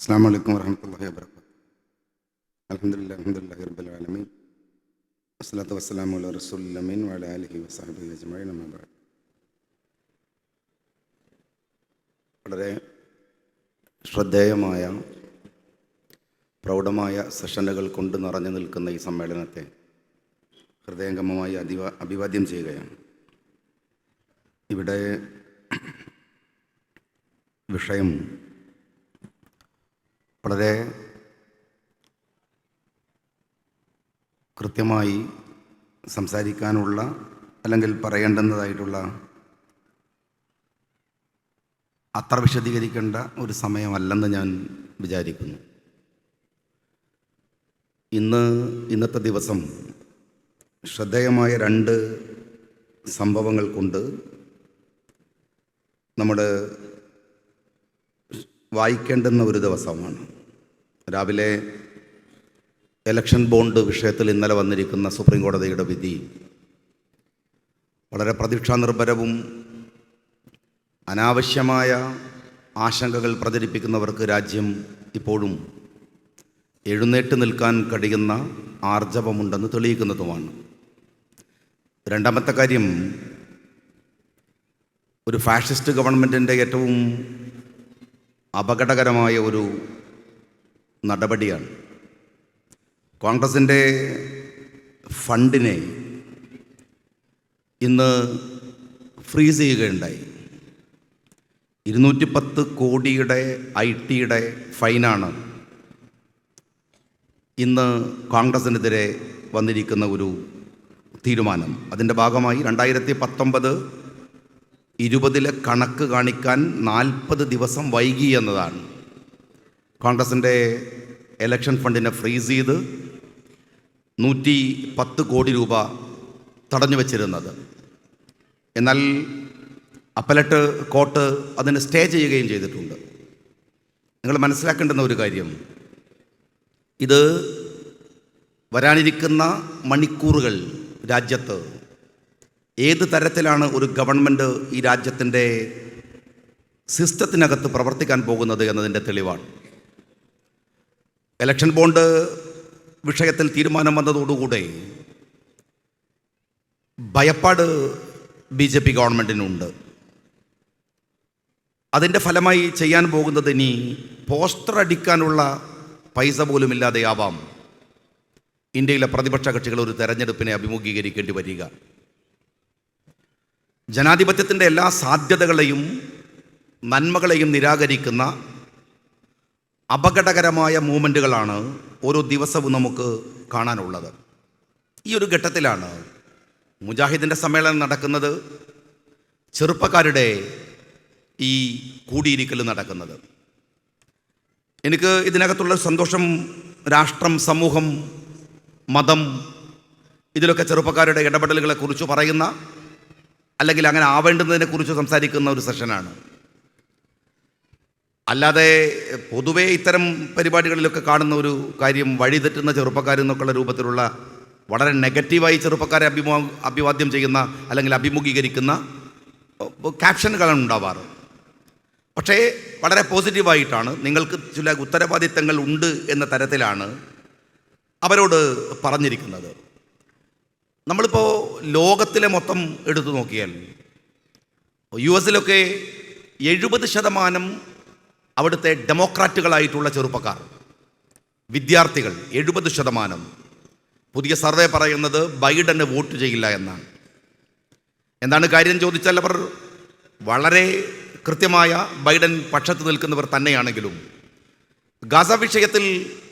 അസ്സാം വലൈക്കും വർഹമത്തല്ലാഹി വാബർക്കാത്തു അലഹമുല്ല റബ്ബിൽ ആലമീൻ വസ്സലാത്തു വസ്സലാമു അല റസൂലമീൻ വല അലഹി വസാഹബി അജ്മഈൻ അമ്മാ ബഅദ് വളരെ ശ്രദ്ധേയമായ പ്രൗഢമായ സെഷനുകൾ കൊണ്ട് നിറഞ്ഞു നിൽക്കുന്ന ഈ സമ്മേളനത്തെ ഹൃദയംഗമമായി അധിവ അഭിവാദ്യം ചെയ്യുകയാണ്. ഇവിടെ വിഷയം വളരെ കൃത്യമായി സംസാരിക്കാനുള്ള അല്ലെങ്കിൽ പറയേണ്ടുന്നതായിട്ടുള്ള അത്ര വിശദീകരിക്കേണ്ട ഒരു സമയമല്ലെന്ന് ഞാൻ വിചാരിക്കുന്നു. ഇന്ന് ഇന്നത്തെ ദിവസം ശ്രദ്ധേയമായ രണ്ട് സംഭവങ്ങൾ കൊണ്ട് നമ്മുടെ വായിക്കേണ്ടുന്ന ഒരു ദിവസമാണ്. രാവിലെ എലക്ഷൻ ബോണ്ട് വിഷയത്തിൽ ഇന്നലെ വന്നിരിക്കുന്ന സുപ്രീം കോടതിയുടെ വിധി. വളരെ പ്രതീക്ഷാനിർഭരവും അനാവശ്യമായ ആശങ്കകൾ പ്രചരിപ്പിക്കുന്നവർക്ക് രാജ്യം ഇപ്പോഴും എഴുന്നേറ്റ് നിൽക്കാൻ കഴിയുന്ന ആർജവമുണ്ടെന്ന് തെളിയിക്കുന്നതുമാണ്. രണ്ടാമത്തെ കാര്യം ഒരു ഫാഷിസ്റ്റ് ഗവൺമെന്റിന്റെ ഏറ്റവും അപകടകരമായ ഒരു നടപടിയാണ്. കോൺഗ്രസിന്റെ ഫണ്ടിനെ ഇന്ന് ഫ്രീസ് ചെയ്യുകയുണ്ടായി. ഇരുന്നൂറ്റി പത്ത് കോടിയുടെ ഐ ടിയുടെ ഫൈനാണ് ഇന്ന് കോൺഗ്രസിനെതിരെ വന്നിരിക്കുന്ന ഒരു തീരുമാനം. അതിന്റെ ഭാഗമായി രണ്ടായിരത്തി പത്തൊമ്പത് ഇരുപതിലെ കണക്ക് കാണിക്കാൻ നാൽപ്പത് ദിവസം വൈകി എന്നതാണ്. കോൺഗ്രസിന്റെ എലക്ഷൻ ഫണ്ടിനെ ഫ്രീസ് ചെയ്ത് നൂറ്റി പത്ത് കോടി രൂപ തടഞ്ഞു വച്ചിരുന്നത്. എന്നാൽ അപ്പലറ്റ് കോർട്ട് അതിനെ സ്റ്റേ ചെയ്യുകയും ചെയ്തിട്ടുണ്ട്. നിങ്ങൾ മനസ്സിലാക്കേണ്ടുന്ന ഒരു കാര്യം. ഇത് വരാനിരിക്കുന്ന മണിക്കൂറുകൾ രാജ്യത്ത് ഏത് തരത്തിലാണ് ഒരു ഗവൺമെന്റ് ഈ രാജ്യത്തിന്റെ സിസ്റ്റത്തിനകത്ത് പ്രവർത്തിക്കാൻ പോകുന്നത് എന്നതിന്റെ തെളിവാണ്. ഇലക്ഷൻ ബോണ്ട് വിഷയത്തിൽ തീരുമാനം വന്നതോടുകൂടെ ഭയപ്പാട് ബി ജെ പി ഗവൺമെന്റിനുണ്ട് അതിന്റെ ഫലമായി ചെയ്യാൻ പോകുന്നത് ഇനി പോസ്റ്റർ അടിക്കാനുള്ള പൈസ പോലും ഇല്ലാതെയാവാം. ഇന്ത്യയിലെ പ്രതിപക്ഷ കക്ഷികൾ ഒരു തെരഞ്ഞെടുപ്പിനെ അഭിമുഖീകരിക്കേണ്ടി വരിക. ജനാധിപത്യത്തിന്റെ എല്ലാ സാധ്യതകളെയും നന്മകളെയും നിരാകരിക്കുന്ന അപകടകരമായ മൂമെന്റുകളാണ് ഓരോ ദിവസവും നമുക്ക് കാണാനുള്ളത്. ഈ ഒരു ഘട്ടത്തിലാണ് മുജാഹിദിന്റെ സമ്മേളനം നടക്കുന്നത് ചെറുപ്പക്കാരുടെ ഈ കൂടിയിരിക്കൽ നടക്കുന്നത്. എനിക്ക് ഇതിനകത്തുള്ള സന്തോഷം രാഷ്ട്രം സമൂഹം മതം ഇതിലൊക്കെ ചെറുപ്പക്കാരുടെ ഇടപെടലുകളെക്കുറിച്ച് പറയുന്ന അല്ലെങ്കിൽ അങ്ങനെ ആവേണ്ടുന്നതിനെക്കുറിച്ച് സംസാരിക്കുന്ന ഒരു സെഷനാണ്. അല്ലാതെ പൊതുവേ ഇത്തരം പരിപാടികളിലൊക്കെ കാണുന്ന ഒരു കാര്യം വഴിതെറ്റുന്ന ചെറുപ്പക്കാരെന്നൊക്കെയുള്ള രൂപത്തിലുള്ള വളരെ നെഗറ്റീവായി ചെറുപ്പക്കാരെ അഭിമോ അഭിവാദ്യം ചെയ്യുന്ന അല്ലെങ്കിൽ അഭിമുഖീകരിക്കുന്ന ക്യാപ്ഷനുകളാണ് ഉണ്ടാവാറ്. പക്ഷേ വളരെ പോസിറ്റീവായിട്ടാണ്. നിങ്ങൾക്ക് ചില ഉത്തരവാദിത്തങ്ങൾ ഉണ്ട് എന്ന തരത്തിലാണ് അവരോട് പറഞ്ഞിരിക്കുന്നത്. നമ്മളിപ്പോൾ ലോകത്തിലെ മൊത്തം എടുത്തു നോക്കിയാൽ യു എസിലൊക്കെ എഴുപത് ശതമാനം അവിടുത്തെ ഡെമോക്രാറ്റുകളായിട്ടുള്ള ചെറുപ്പക്കാർ വിദ്യാർത്ഥികൾ എഴുപത് ശതമാനം. പുതിയ സർവേ പറയുന്നത് ബൈഡന് വോട്ട് ചെയ്യില്ല എന്നാണ്. എന്താണ് കാര്യം ചോദിച്ചാൽ അവർ വളരെ കൃത്യമായ ബൈഡൻ പക്ഷത്ത് നിൽക്കുന്നവർ തന്നെയാണെങ്കിലും ഗാസ വിഷയത്തിൽ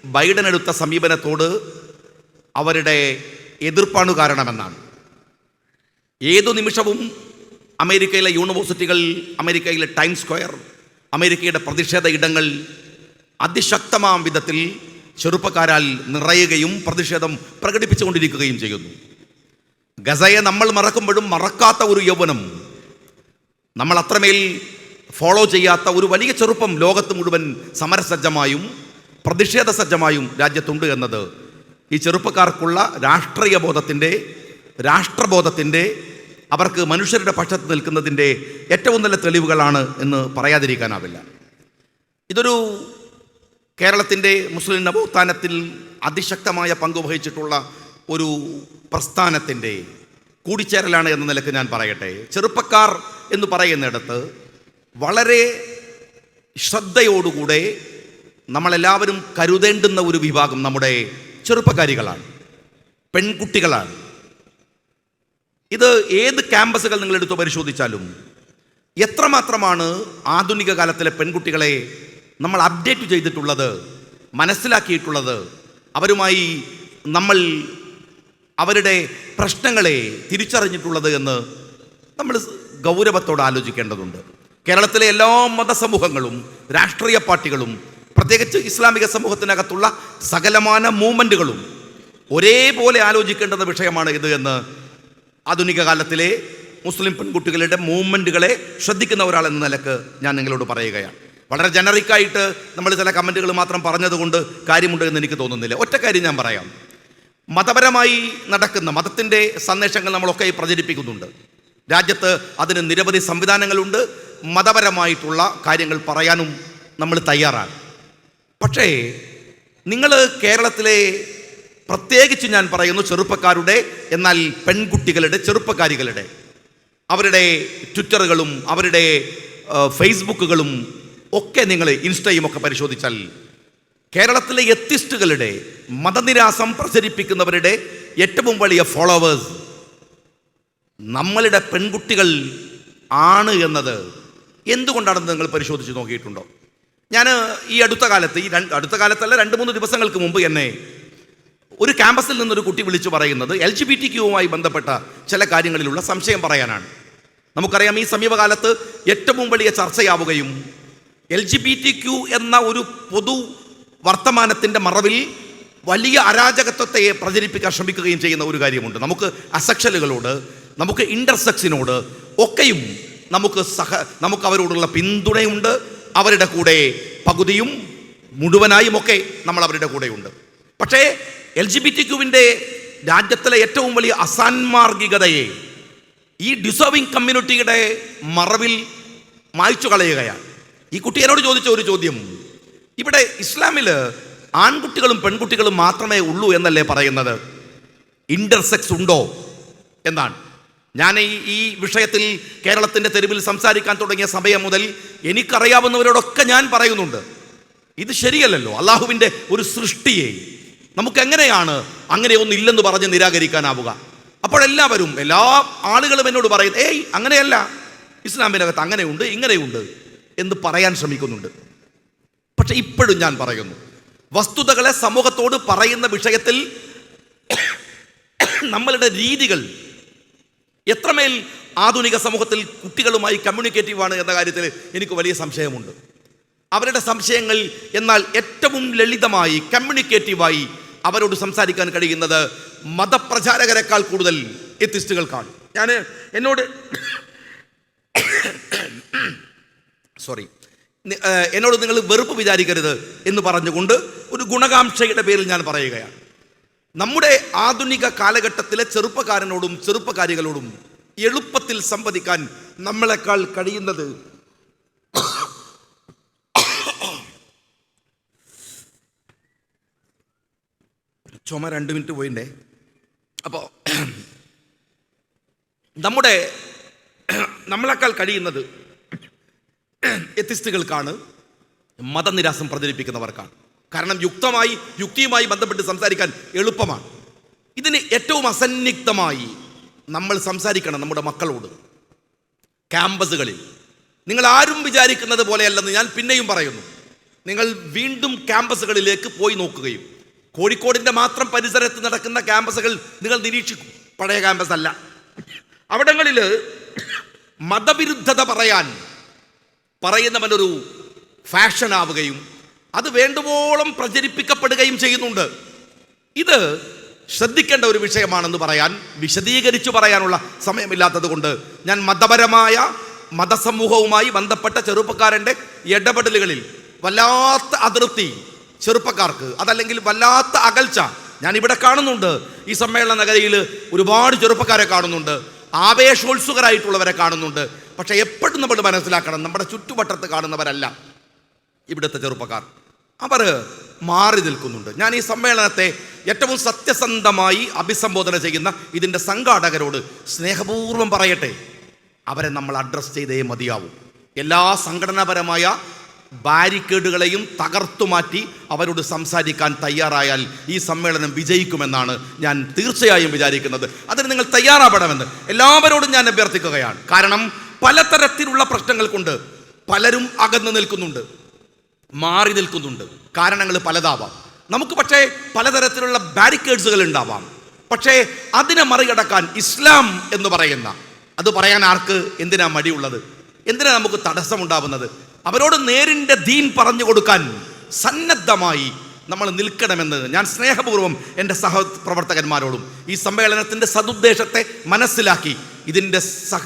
ബൈഡൻ എടുത്ത സമീപനത്തോട് അവരുടെ എതിർപ്പാണ് കാരണമെന്നാണ്. ഏതു നിമിഷവും അമേരിക്കയിലെ യൂണിവേഴ്സിറ്റികൾ അമേരിക്കയിലെ ടൈം സ്ക്വയർ അമേരിക്കയുടെ പ്രതിഷേധ ഇടങ്ങൾ അതിശക്തമാം വിധത്തിൽ ചെറുപ്പക്കാരാൽ നിറയുകയും പ്രതിഷേധം പ്രകടിപ്പിച്ചുകൊണ്ടിരിക്കുകയും ചെയ്യുന്നു. ഗസയെ നമ്മൾ മറക്കുമ്പോഴും മറക്കാത്ത ഒരു യൗവനം. നമ്മൾ അത്രമേൽ ഫോളോ ചെയ്യാത്ത ഒരു വലിയ ചെറുപ്പം ലോകത്ത് മുഴുവൻ സമരസജ്ജമായും പ്രതിഷേധ സജ്ജമായും രാജ്യത്തുണ്ട് എന്നത് ഈ ചെറുപ്പക്കാർക്കുള്ള രാഷ്ട്രീയ ബോധത്തിന്റെ രാഷ്ട്രബോധത്തിന്റെ അവർക്ക് മനുഷ്യരുടെ പക്ഷത്ത് നിൽക്കുന്നതിന്റെ ഏറ്റവും നല്ല തെളിവുകളാണ് എന്ന് പറയാതിരിക്കാനാവില്ല. ഇതൊരു കേരളത്തിന്റെ മുസ്ലിം നവോത്ഥാനത്തിൽ അതിശക്തമായ പങ്ക് വഹിച്ചിട്ടുള്ള ഒരു പ്രസ്ഥാനത്തിന്റെ കൂടിച്ചേരലാണ് എന്ന നിലയ്ക്ക് ഞാൻ പറയട്ടെ. ചെറുപ്പക്കാർ എന്ന് പറയുന്നിടത്ത് വളരെ ശ്രദ്ധയോടുകൂടെ നമ്മളെല്ലാവരും കരുതേണ്ടുന്ന ഒരു വിഭാഗം നമ്മുടെ ചെറുപ്പക്കാരികളാണ് പെൺകുട്ടികളാണ്. ഇത് ഏത് ക്യാമ്പസുകൾ നിങ്ങൾ എടുത്തു പരിശോധിച്ചാലും എത്രമാത്രമാണ് ആധുനിക കാലത്തിലെ പെൺകുട്ടികളെ നമ്മൾ അപ്ഡേറ്റ് ചെയ്തിട്ടുള്ളത് മനസ്സിലാക്കിയിട്ടുള്ളത് അവരുമായി നമ്മൾ അവരുടെ പ്രശ്നങ്ങളെ തിരിച്ചറിഞ്ഞിട്ടുള്ളത് എന്ന് നമ്മൾ ഗൗരവത്തോടെ ആലോചിക്കേണ്ടതുണ്ട്. കേരളത്തിലെ എല്ലാ മതസമൂഹങ്ങളും രാഷ്ട്രീയ പാർട്ടികളും പ്രത്യേകിച്ച് ഇസ്ലാമിക സമൂഹത്തിനകത്തുള്ള സകലമാന മൂവ്മെന്റുകളും ഒരേപോലെ ആലോചിക്കേണ്ടത് വിഷയമാണ് ഇത് എന്ന് ആധുനിക കാലത്തിലെ മുസ്ലിം പെൺകുട്ടികളുടെ മൂവ്മെന്റുകളെ ശ്രദ്ധിക്കുന്ന ഒരാൾ എന്ന നിലയ്ക്ക് ഞാൻ നിങ്ങളോട് പറയുകയാണ്. വളരെ ജനറിക്കായിട്ട് നമ്മൾ ചില കമന്റുകൾ മാത്രം പറഞ്ഞതുകൊണ്ട് കാര്യമുണ്ട് എന്ന് എനിക്ക് തോന്നുന്നില്ല. ഒറ്റ കാര്യം ഞാൻ പറയാം. മതപരമായി നടക്കുന്ന മതത്തിന്റെ സന്ദേശങ്ങൾ നമ്മളൊക്കെ പ്രചരിപ്പിക്കുന്നുണ്ട്. രാജ്യത്ത് അതിന് നിരവധി സംവിധാനങ്ങളുണ്ട്. മതപരമായിട്ടുള്ള കാര്യങ്ങൾ പറയാനും നമ്മൾ തയ്യാറാണ്. പക്ഷേ നിങ്ങൾ കേരളത്തിലെ പ്രത്യേകിച്ച് ഞാൻ പറയുന്നു ചെറുപ്പക്കാരുടെ എന്നാൽ പെൺകുട്ടികളുടെ ചെറുപ്പക്കാരികളുടെ. അവരുടെ ട്വിറ്ററുകളും അവരുടെ ഫേസ്ബുക്കുകളും ഒക്കെ നിങ്ങൾ ഇൻസ്റ്റയും ഒക്കെ പരിശോധിച്ചാൽ കേരളത്തിലെ എത്തിസ്റ്റുകളുടെ മതനിരാസം പ്രചരിപ്പിക്കുന്നവരുടെ ഏറ്റവും വലിയ ഫോളോവേഴ്സ് നമ്മളുടെ പെൺകുട്ടികൾ ആണ് എന്നത്. എന്തുകൊണ്ടാണെന്ന് നിങ്ങൾ പരിശോധിച്ച് നോക്കിയിട്ടുണ്ടോ? ഞാൻ ഈ അടുത്ത കാലത്ത് ഈ അടുത്ത കാലത്തല്ല രണ്ട് മൂന്ന് ദിവസങ്ങൾക്ക് മുമ്പ് എന്നെ ഒരു ക്യാമ്പസിൽ നിന്നൊരു കുട്ടി വിളിച്ചു പറയുന്നത് എൽ ജി ബി ടി ക്യൂവുമായി ബന്ധപ്പെട്ട ചില കാര്യങ്ങളിലുള്ള സംശയം പറയാനാണ്. നമുക്കറിയാം ഈ സമീപകാലത്ത് ഏറ്റവും വലിയ ചർച്ചയാവുകയും L G B T Q എന്ന ഒരു പൊതു വർത്തമാനത്തിന്റെ മറവിൽ വലിയ അരാജകത്വത്തെ പ്രചരിപ്പിക്കാൻ ശ്രമിക്കുകയും ചെയ്യുന്ന ഒരു കാര്യമുണ്ട്. നമുക്ക് അസക്ഷലുകളോട് നമുക്ക് ഇന്റർസെക്സിനോട് ഒക്കെയും നമുക്ക് സഹ നമുക്ക് അവരോടുള്ള പിന്തുണയുണ്ട്. അവരുടെ കൂടെ പകുതിയും മുഴുവനായും ഒക്കെ നമ്മൾ അവരുടെ കൂടെയുണ്ട്. പക്ഷേ എൽ ജി ബി ടി ക്യുവിന്റെ രാജ്യത്തിലെ ഏറ്റവും വലിയ അസാൻമാർഗികതയെ ഈ ഡിസേർവിംഗ് കമ്മ്യൂണിറ്റിയുടെ മറവിൽ മായ്ച്ചു കളയുകയാണ്. ഈ കുട്ടി എന്നോട് ചോദിച്ച ഒരു ചോദ്യം ഇവിടെ ഇസ്ലാമിൽ ആൺകുട്ടികളും പെൺകുട്ടികളും മാത്രമേ ഉള്ളൂ എന്നല്ലേ പറയുന്നത്? ഇന്റർസെക്സ് ഉണ്ടോ? എന്നാണ്. ഞാൻ ഈ ഈ വിഷയത്തിൽ കേരളത്തിന്റെ തെരുവിൽ സംസാരിക്കാൻ തുടങ്ങിയ സമയം മുതൽ എനിക്കറിയാവുന്നവരോടൊക്കെ ഞാൻ പറയുന്നുണ്ട്. ഇത് ശരിയല്ലല്ലോ. അള്ളാഹുവിന്റെ ഒരു സൃഷ്ടിയെ നമുക്ക് എങ്ങനെയാണ് അങ്ങനെ പറഞ്ഞ് നിരാകരിക്കാനാവുക? അപ്പോഴെല്ലാവരും എല്ലാ ആളുകളും എന്നോട് പറയും ഏയ് അങ്ങനെയല്ല. ഇസ്ലാമിനകത്ത് അങ്ങനെയുണ്ട് ഇങ്ങനെയുണ്ട് എന്ന് പറയാൻ ശ്രമിക്കുന്നുണ്ട്. പക്ഷെ ഇപ്പോഴും ഞാൻ പറയുന്നു വസ്തുതകളെ സമൂഹത്തോട് പറയുന്ന വിഷയത്തിൽ നമ്മളുടെ രീതികൾ എത്രമേൽ ആധുനിക സമൂഹത്തിൽ കുട്ടികളുമായി കമ്മ്യൂണിക്കേറ്റീവാണ് എന്ന കാര്യത്തിൽ എനിക്ക് വലിയ സംശയമുണ്ട്. അവരുടെ സംശയങ്ങൾ എന്നാൽ ഏറ്റവും ലളിതമായി കമ്മ്യൂണിക്കേറ്റീവായി അവരോട് സംസാരിക്കാൻ കഴിയുന്നത് മതപ്രചാരകരെക്കാൾ കൂടുതൽ എത്തിസ്റ്റുകൾക്കാണ് ഞാൻ എന്നോട് സോറി എന്നോട് നിങ്ങൾ വെറുപ്പ് വിചാരിക്കരുത് എന്ന് പറഞ്ഞുകൊണ്ട് ഒരു ഗുണകാംക്ഷയുടെ പേരിൽ ഞാൻ പറയുകയാണ്. നമ്മുടെ ആധുനിക കാലഘട്ടത്തിലെ ചെറുപ്പക്കാരനോടും ചെറുപ്പക്കാരികളോടും എളുപ്പത്തിൽ സംവദിക്കാൻ നമ്മളെക്കാൾ കഴിയുന്നത് ചുമ രണ്ട് മിനിറ്റ് പോയിണ്ടേ. അപ്പോൾ നമ്മുടെ നമ്മളെക്കാൾ കഴിയുന്നത് എത്തിസ്റ്റുകൾക്കാണ്. മതനിരാസം പ്രചരിപ്പിക്കുന്നവർക്കാണ്. കാരണം യുക്തമായി യുക്തിയുമായി ബന്ധപ്പെട്ട് സംസാരിക്കാൻ എളുപ്പമാണ്. ഇതിന് ഏറ്റവും അസന്നിഗ്ധമായി നമ്മൾ സംസാരിക്കണം നമ്മുടെ മക്കളോട്. ക്യാമ്പസുകളിൽ. നിങ്ങൾ ആരും വിചാരിക്കുന്നത് പോലെയല്ലെന്ന് ഞാൻ പിന്നെയും പറയുന്നു. നിങ്ങൾ വീണ്ടും ക്യാമ്പസുകളിലേക്ക് പോയി നോക്കുകയും കോഴിക്കോടിന്റെ മാത്രം പരിസരത്ത് നടക്കുന്ന ക്യാമ്പസുകൾ നിങ്ങൾ നിരീക്ഷിക്കും. പഴയ ക്യാമ്പസ് അല്ല. അവിടങ്ങളിൽ മതവിരുദ്ധത പറയാൻ പറയുന്നവനൊരു ഫാഷൻ ആവുകയും അത് വേണ്ടുവോളം പ്രചരിപ്പിക്കപ്പെടുകയും ചെയ്യുന്നുണ്ട്. ഇത് ശ്രദ്ധിക്കേണ്ട ഒരു വിഷയമാണെന്ന് പറയാൻ വിശദീകരിച്ചു പറയാനുള്ള സമയമില്ലാത്തത് കൊണ്ട് ഞാൻ മതപരമായ മതസമൂഹവുമായി ബന്ധപ്പെട്ട ചെറുപ്പക്കാരന്റെ ഇടപെടലുകളിൽ വല്ലാത്ത അതിർത്തി ചെറുപ്പക്കാർക്ക് അതല്ലെങ്കിൽ വല്ലാത്ത അകൽച്ച ഞാൻ ഇവിടെ കാണുന്നുണ്ട്. ഈ സമ്മേളന നഗരിയിൽ ഒരുപാട് ചെറുപ്പക്കാരെ കാണുന്നുണ്ട്. ആവേശോത്സുകരായിട്ടുള്ളവരെ കാണുന്നുണ്ട്. പക്ഷേ എപ്പോഴും നമ്മൾ മനസ്സിലാക്കണം നമ്മുടെ ചുറ്റുവട്ടത്ത് കാണുന്നവരല്ല ഇവിടുത്തെ ചെറുപ്പക്കാർ. അവർ മാറി നിൽക്കുന്നുണ്ട്. ഞാൻ ഈ സമ്മേളനത്തെ ഏറ്റവും സത്യസന്ധമായി അഭിസംബോധന ചെയ്യുന്ന ഇതിന്റെ സംഘാടകരോട് സ്നേഹപൂർവം പറയട്ടെ. അവരെ നമ്മൾ അഡ്രസ്സ് ചെയ്തേ മതിയാവും. എല്ലാ സംഘടനാപരമായ ബാരിക്കേഡുകളെയും തകർത്തു മാറ്റി അവരോട് സംസാരിക്കാൻ തയ്യാറായാൽ ഈ സമ്മേളനം വിജയിക്കുമെന്നാണ് ഞാൻ തീർച്ചയായും വിചാരിക്കുന്നത്. അതിന് നിങ്ങൾ തയ്യാറാവണമെന്ന് എല്ലാവരോടും ഞാൻ അഭ്യർത്ഥിക്കുകയാണ്. കാരണം പലതരത്തിലുള്ള പ്രശ്നങ്ങൾ കൊണ്ട് പലരും അകന്നു നിൽക്കുന്നുണ്ട്. മാറി നിൽക്കുന്നുണ്ട്. കാരണങ്ങൾ പലതാവാം. നമുക്ക് പക്ഷേ പലതരത്തിലുള്ള ബാരിക്കേഡ്സുകൾ ഉണ്ടാവാം. പക്ഷേ അതിനെ മറികടക്കാൻ ഇസ്ലാം എന്ന് പറയുന്ന അത് പറയാൻ ആർക്ക് എന്തിനാ മടിയുള്ളത്? എന്തിനാ നമുക്ക് തടസ്സമുണ്ടാവുന്നത്? അവരോട് നേരിന്റെ ദീൻ പറഞ്ഞു കൊടുക്കാൻ സന്നദ്ധമായി നമ്മൾ നിൽക്കണമെന്ന് ഞാൻ സ്നേഹപൂർവം എന്റെ സഹ പ്രവർത്തകന്മാരോടും ഈ സമ്മേളനത്തിന്റെ സതുദ്ദേശത്തെ മനസ്സിലാക്കി ഇതിന്റെ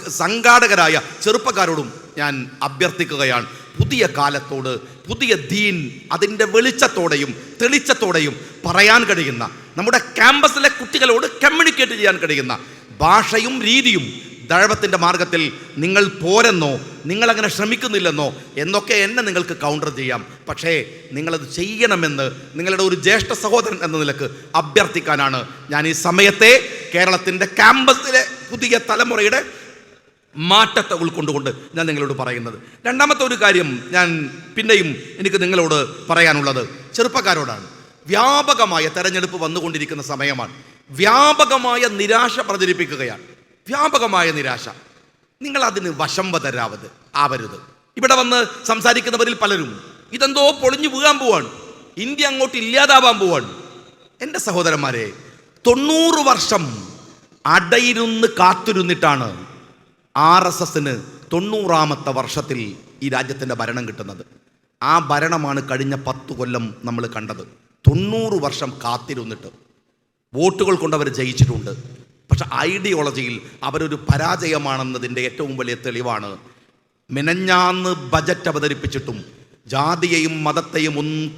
സംഘാടകരായ ചെറുപ്പക്കാരോടും ഞാൻ അഭ്യർത്ഥിക്കുകയാണ്. പുതിയ കാലത്തോട് പുതിയ ദീൻ അതിന്റെ വെളിച്ചത്തോടെയും തെളിച്ചത്തോടെയും പറയാൻ കഴിയുന്ന നമ്മുടെ ക്യാമ്പസിലെ കുട്ടികളോട് കമ്മ്യൂണിക്കേറ്റ് ചെയ്യാൻ കഴിയുന്ന ഭാഷയും രീതിയും ദഴവത്തിന്റെ മാർഗത്തിൽ നിങ്ങൾ പോരെന്നോ നിങ്ങളങ്ങനെ ശ്രമിക്കുന്നില്ലെന്നോ എന്നൊക്കെ എന്നെ നിങ്ങൾക്ക് കൗണ്ടർ ചെയ്യാം. പക്ഷേ നിങ്ങളത് ചെയ്യണമെന്ന് നിങ്ങളുടെ ഒരു ജ്യേഷ്ഠ സഹോദരൻ എന്ന നിലയ്ക്ക് അഭ്യർത്ഥിക്കാനാണ് ഞാൻ ഈ സമയത്തെ കേരളത്തിന്റെ ക്യാമ്പസിലെ പുതിയ തലമുറയുടെ മാറ്റത്തെ ഉൾക്കൊണ്ടുകൊണ്ട് ഞാൻ നിങ്ങളോട് പറയുന്നത്. രണ്ടാമത്തെ ഒരു കാര്യം ഞാൻ പിന്നെയും എനിക്ക് നിങ്ങളോട് പറയാനുള്ളത്. ചെറുപ്പക്കാരോടാണ്. വ്യാപകമായ തെരഞ്ഞെടുപ്പ് വന്നുകൊണ്ടിരിക്കുന്ന സമയമാണ്. വ്യാപകമായ നിരാശ പ്രചരിപ്പിക്കുകയാണ്. വ്യാപകമായ നിരാശ. നിങ്ങൾ അതിന് വശംവതരാവത് ആവരുത്. ഇവിടെ വന്ന് സംസാരിക്കുന്നവരിൽ പലരും ഇതെന്തോ പൊളിഞ്ഞു വീഴാൻ പോവാണ്. ഇന്ത്യ അങ്ങോട്ട് ഇല്ലാതാവാൻ പോവാണ്. എന്റെ സഹോദരന്മാരെ തൊണ്ണൂറ് വർഷം അടയിരുന്ന് കാത്തിരുന്നിട്ടാണ് ആർ എസ് എസിന് തൊണ്ണൂറാമത്തെ വർഷത്തിൽ ഈ രാജ്യത്തിന്റെ ഭരണം കിട്ടുന്നത്. ആ ഭരണമാണ് കഴിഞ്ഞ പത്ത് കൊല്ലം നമ്മൾ കണ്ടത്. തൊണ്ണൂറ് വർഷം കാത്തിരുന്നിട്ട് വോട്ടുകൾ കൊണ്ടവർ ജയിച്ചിട്ടുണ്ട്. പക്ഷെ ഐഡിയോളജിയിൽ അവരൊരു പരാജയമാണെന്നതിന്റെ ഏറ്റവും വലിയ തെളിവാണ്. മിനഞ്ഞാന്ന് ബജറ്റ് അവതരിപ്പിച്ചിട്ടും ജാതിയെയും മതത്തെയും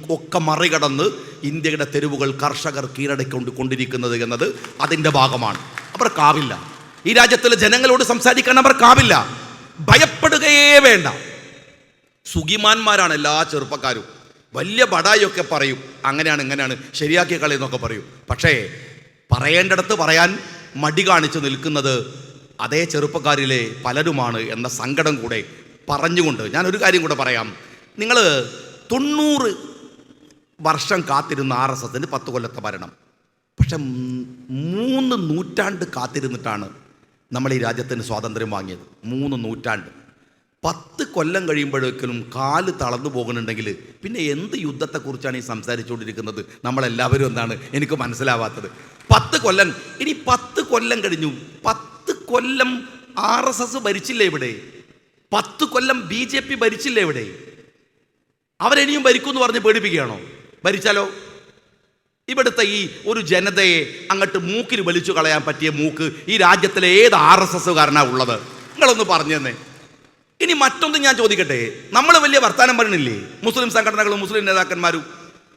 ഒക്കെ മറികടന്ന് ഇന്ത്യയുടെ തെരുവുകൾ കർഷകർ കീഴടക്കൊണ്ട് കൊണ്ടിരിക്കുന്നത് എന്നത് അതിന്റെ ഭാഗമാണ്. അവർക്കാവില്ല ഈ രാജ്യത്തിലെ ജനങ്ങളോട് സംസാരിക്കാൻ അവർക്കാവില്ല ഭയപ്പെടുകയേ വേണ്ട. സുഖിമാന്മാരാണ് എല്ലാ ചെറുപ്പക്കാരും. വലിയ ബടായൊക്കെ പറയും. അങ്ങനെയാണ് ഇങ്ങനെയാണ്. ശരിയാക്കിയ കളി എന്നൊക്കെ പറയും. പക്ഷേ പറയേണ്ടടത്ത് പറയാൻ മടി കാണിച്ച് നിൽക്കുന്നത് അതേ ചെറുപ്പക്കാരിലെ പലരുമാണ് എന്ന സങ്കടം കൂടെ പറഞ്ഞുകൊണ്ട് ഞാൻ ഒരു കാര്യം കൂടെ പറയാം. നിങ്ങൾ തൊണ്ണൂറ് വർഷം കാത്തിരുന്ന ആർ എസ് എസിന് പത്ത് കൊല്ലത്തെ ഭരണം. പക്ഷെ മൂന്ന് നൂറ്റാണ്ട് കാത്തിരുന്നിട്ടാണ് നമ്മൾ ഈ രാജ്യത്തിന് സ്വാതന്ത്ര്യം വാങ്ങിയത്. മൂന്ന് നൂറ്റാണ്ട്. പത്ത് കൊല്ലം കഴിയുമ്പോഴേക്കും കാൽ തളർന്നു പോകുന്നുണ്ടെങ്കിൽ പിന്നെ എന്ത് യുദ്ധത്തെക്കുറിച്ചാണ് ഈ സംസാരിച്ചുകൊണ്ടിരിക്കുന്നത്? നമ്മളെല്ലാവരും എന്താണ് എനിക്ക് മനസ്സിലാവാത്തത്. പത്ത് കൊല്ലം. ഇനി പത്ത് കൊല്ലം കഴിഞ്ഞു. പത്ത് കൊല്ലം ആർ എസ് എസ് ഭരിച്ചില്ലേ ഇവിടെ? പത്ത് കൊല്ലം ബി ജെ പി ഭരിച്ചില്ലേ ഇവിടെ? അവരിനിയും ഭരിക്കുമെന്ന് പറഞ്ഞ് പേടിപ്പിക്കുകയാണോ? ഭരിച്ചാലോ? ഇവിടുത്തെ ഈ ഒരു ജനതയെ അങ്ങോട്ട് മൂക്കിൽ വലിച്ചു കളയാൻ പറ്റിയ മൂക്ക് ഈ രാജ്യത്തിലെ ഏത് ആർ എസ് എസ്സുകാരനാ ഉള്ളത്? നിങ്ങളൊന്ന് പറഞ്ഞു തന്നെ ഇനി മറ്റൊന്ന് ഞാൻ ചോദിക്കട്ടെ? നമ്മൾ വലിയ വർത്തമാനം പറയണില്ലേ? മുസ്ലിം സംഘടനകളും മുസ്ലിം നേതാക്കന്മാരും.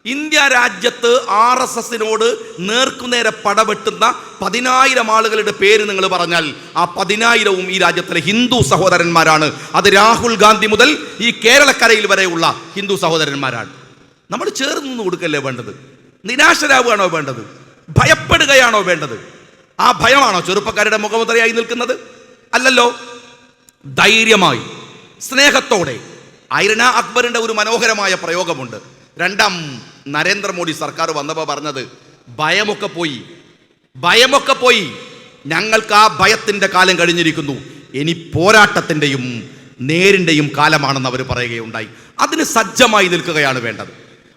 ഇന്ത്യ രാജ്യത്ത് ആർ എസ് എസിനോട് നേർക്കുനേരെ പടവെട്ടുന്ന പതിനായിരം ആളുകളുടെ പേര് നിങ്ങൾ പറഞ്ഞാൽ ആ പതിനായിരവും ഈ രാജ്യത്തിലെ ഹിന്ദു സഹോദരന്മാരാണ്. അത് രാഹുൽ ഗാന്ധി മുതൽ ഈ കേരളക്കരയിൽ വരെയുള്ള ഹിന്ദു സഹോദരന്മാരാണ്. നമ്മൾ ചേർന്ന് നിന്ന് കൊടുക്കല്ലേ വേണ്ടത്? നിരാശരാവുകയാണോ വേണ്ടത്? ഭയപ്പെടുകയാണോ വേണ്ടത്? ആ ഭയമാണോ ചെറുപ്പക്കാരുടെ മുഖമുദ്രയായി നിൽക്കുന്നത്? അല്ലല്ലോ. ധൈര്യമായി സ്നേഹത്തോടെ ഐരണ അക്ബറിന്റെ ഒരു മനോഹരമായ പ്രയോഗമുണ്ട്. രണ്ടാം നരേന്ദ്രമോദി സർക്കാർ വന്നപ്പോൾ പറഞ്ഞത് ഭയമൊക്കെ പോയി ഭയമൊക്കെ പോയി. ഞങ്ങൾക്ക് ആ ഭയത്തിന്റെ കാലം കഴിഞ്ഞിരിക്കുന്നു. ഇനി പോരാട്ടത്തിന്റെയും നേരിന്റെയും കാലമാണെന്ന് അവർ പറയുകയുണ്ടായി. അതിന് സജ്ജമായി നിൽക്കുകയാണ് വേണ്ടത്.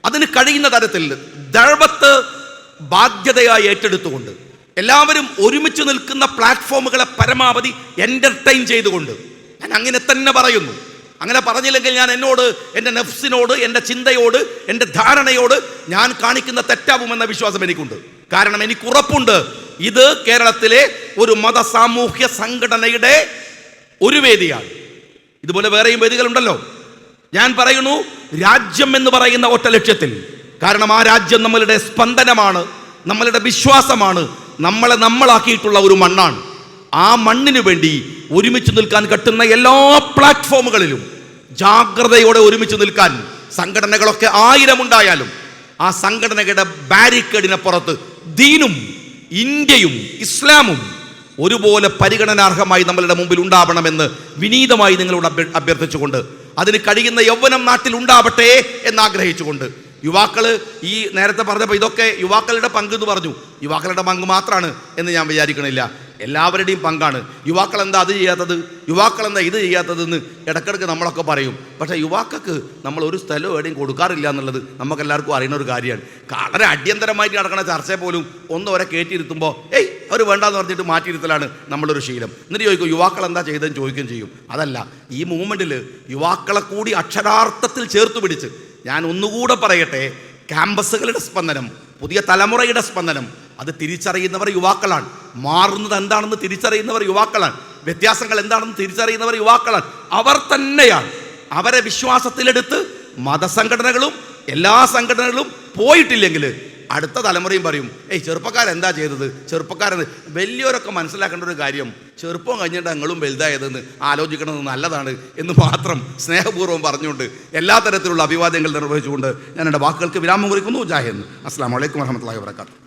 അതിന് കഴിയുന്ന തരത്തിൽ ദഴവത്ത് ബാധ്യതയായി ഏറ്റെടുത്തുകൊണ്ട് എല്ലാവരും ഒരുമിച്ച് നിൽക്കുന്ന പ്ലാറ്റ്ഫോമുകളെ പരമാവധി എന്റർടൈൻ ചെയ്തുകൊണ്ട് ഞാൻ അങ്ങനെ തന്നെ പറയുന്നു. അങ്ങനെ പറഞ്ഞില്ലെങ്കിൽ ഞാൻ എന്നോട് എന്റെ നെഫ്സിനോട് എന്റെ ചിന്തയോട് എന്റെ ധാരണയോട് ഞാൻ കാണിക്കുന്ന തെറ്റാവുമെന്ന വിശ്വാസം എനിക്കുണ്ട്. കാരണം എനിക്ക് ഉറപ്പുണ്ട് ഇത് കേരളത്തിലെ ഒരു മത സാമൂഹ്യ സംഘടനയുടെ ഒരു വേദിയാണ്. ഇതുപോലെ വേറെയും വേദികളുണ്ടല്ലോ. ഞാൻ പറയുന്നു രാജ്യം എന്ന് പറയുന്ന ഒറ്റ ലക്ഷ്യത്തിൽ. കാരണം ആ രാജ്യം നമ്മളുടെ സ്പന്ദനമാണ് നമ്മളുടെ വിശ്വാസമാണ് നമ്മളെ നമ്മളാക്കിയിട്ടുള്ള ഒരു മണ്ണാണ്. ആ മണ്ണിനു വേണ്ടി ഒരുമിച്ച് നിൽക്കാൻ കിട്ടുന്ന എല്ലാ പ്ലാറ്റ്ഫോമുകളിലും ജാഗ്രതയോടെ ഒരുമിച്ച് നിൽക്കാൻ സംഘടനകളൊക്കെ ആയിരം ഉണ്ടായാലും ആ സംഘടനകളുടെ ബാരിക്കേഡിനപ്പുറത്ത് ദീനും ഇന്ത്യയും ഇസ്ലാമും ഒരുപോലെ പരിഗണനാർഹമായി നമ്മളുടെ മുമ്പിൽ ഉണ്ടാവണമെന്ന് വിനീതമായി നിങ്ങളോട് അഭ്യ- അഭ്യർത്ഥിച്ചുകൊണ്ട് അതിന് കഴിയുന്ന യൗവനം നാട്ടിൽ ഉണ്ടാവട്ടെ എന്നാഗ്രഹിച്ചുകൊണ്ട് യുവാക്കൾ ഈ നേരത്തെ പറഞ്ഞപ്പോൾ ഇതൊക്കെ യുവാക്കളുടെ പങ്ക് എന്ന് പറഞ്ഞു. യുവാക്കളുടെ പങ്ക് മാത്രമാണ് എന്ന് ഞാൻ വിചാരിക്കണില്ല. എല്ലാവരുടെയും പങ്കാണ്. യുവാക്കൾ എന്താ അത് ചെയ്യാത്തത്? യുവാക്കൾ എന്താ ഇത് ചെയ്യാത്തതെന്ന് ഇടക്കിടക്ക് നമ്മളൊക്കെ പറയും. പക്ഷേ യുവാക്കൾക്ക് നമ്മൾ ഒരു സ്ഥലവും എവിടെയും കൊടുക്കാറില്ല എന്നുള്ളത് നമുക്ക് എല്ലാവർക്കും അറിയുന്ന ഒരു കാര്യമാണ്. വളരെ അടിയന്തരമായിട്ട് നടക്കുന്ന ചർച്ചയെ പോലും ഒന്ന് അവരെ കയറ്റിയിരുത്തുമ്പോൾ ഏയ് അവർ വേണ്ടാന്ന് പറഞ്ഞിട്ട് മാറ്റിയിരുത്തലാണ് നമ്മളൊരു ശീലം. എന്നിട്ട് ചോദിക്കും യുവാക്കൾ എന്താ ചെയ്തതെന്ന് ചോദിക്കുകയും ചെയ്യും. അതല്ല ഈ മൂവ്മെന്റിൽ യുവാക്കളെ കൂടി അക്ഷരാർത്ഥത്തിൽ ചേർത്ത് പിടിച്ച് ഞാൻ ഒന്നുകൂടെ പറയട്ടെ ക്യാമ്പസുകളുടെ സ്പന്ദനം പുതിയ തലമുറയുടെ സ്പന്ദനം അത് തിരിച്ചറിയുന്നവർ യുവാക്കളാണ്. മാറുന്നത് എന്താണെന്ന് തിരിച്ചറിയുന്നവർ യുവാക്കളാണ്. വ്യത്യാസങ്ങൾ എന്താണെന്ന് തിരിച്ചറിയുന്നവർ യുവാക്കളാണ്. അവർ തന്നെയാണ്. അവരെ വിശ്വാസത്തിലെടുത്ത് മതസംഘടനകളും എല്ലാ സംഘടനകളും പോയിട്ടില്ലെങ്കിൽ അടുത്ത തലമുറയും പറയും ഏയ് ചെറുപ്പക്കാരൻ എന്താ ചെയ്തത്? ചെറുപ്പക്കാരൻ വലിയവരൊക്കെ മനസ്സിലാക്കേണ്ട ഒരു കാര്യം ചെറുപ്പം കഴിഞ്ഞിട്ട് ഞങ്ങളും വലുതായതെന്ന് ആലോചിക്കണമെന്ന് നല്ലതാണ് എന്ന് മാത്രം സ്നേഹപൂർവം പറഞ്ഞുകൊണ്ട് എല്ലാ തരത്തിലുള്ള അഭിവാദ്യങ്ങൾ നിർവഹിച്ചുകൊണ്ട് ഞാൻ എന്റെ വാക്കുകൾക്ക് വിരാമം കുറിക്കുന്നു. ജാഹിദ് അസ്സാം വലൈക്കും വരഹമുല്ലാ വാബർക്കാത്തു